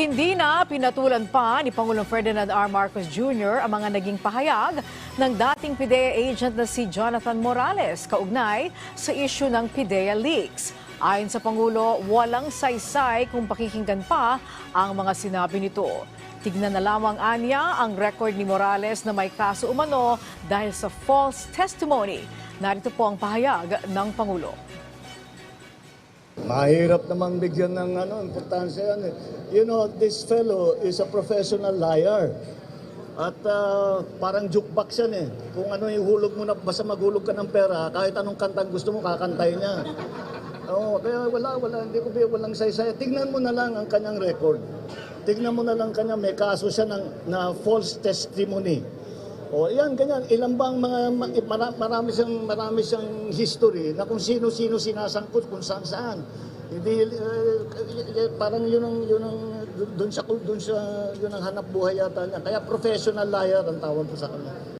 Hindi na pinatulan pa ni Pangulong Ferdinand R. Marcos Jr. ang mga naging pahayag ng dating PIDEA agent na si Jonathan Morales kaugnay sa issue ng PIDEA leaks. Ayon sa Pangulo, walang saysay kung pakikinggan pa ang mga sinabi nito. Tignan na lamang anya ang record ni Morales na may kaso umano dahil sa false testimony. Narito po ang pahayag ng Pangulo. Mahirap naman bigyan ng ano, importansya yan. eh. You know, this fellow is a professional liar. At ah, parang jukebox yan eh. Kung ano yung hulog mo na, basta maghulog ka ng pera, kahit anong kantang gusto mo, kakantay niya. Oo, kaya wala, wala, hindi ko walang saysay. Tignan mo na lang ang kanyang record. Tignan mo na lang kanya, may kaso siya ng, na false testimony. O yan, ganyan. Ilan bang mga, mara- marami siyang, marami siyang history na kung sino-sino sinasangkot kung saan-saan. Hindi, eh, parang yun ang, yun ang, doon sa, doon sa, yun ang hanap buhay yata niya. Kaya professional liar ang tawag ko sa kanya.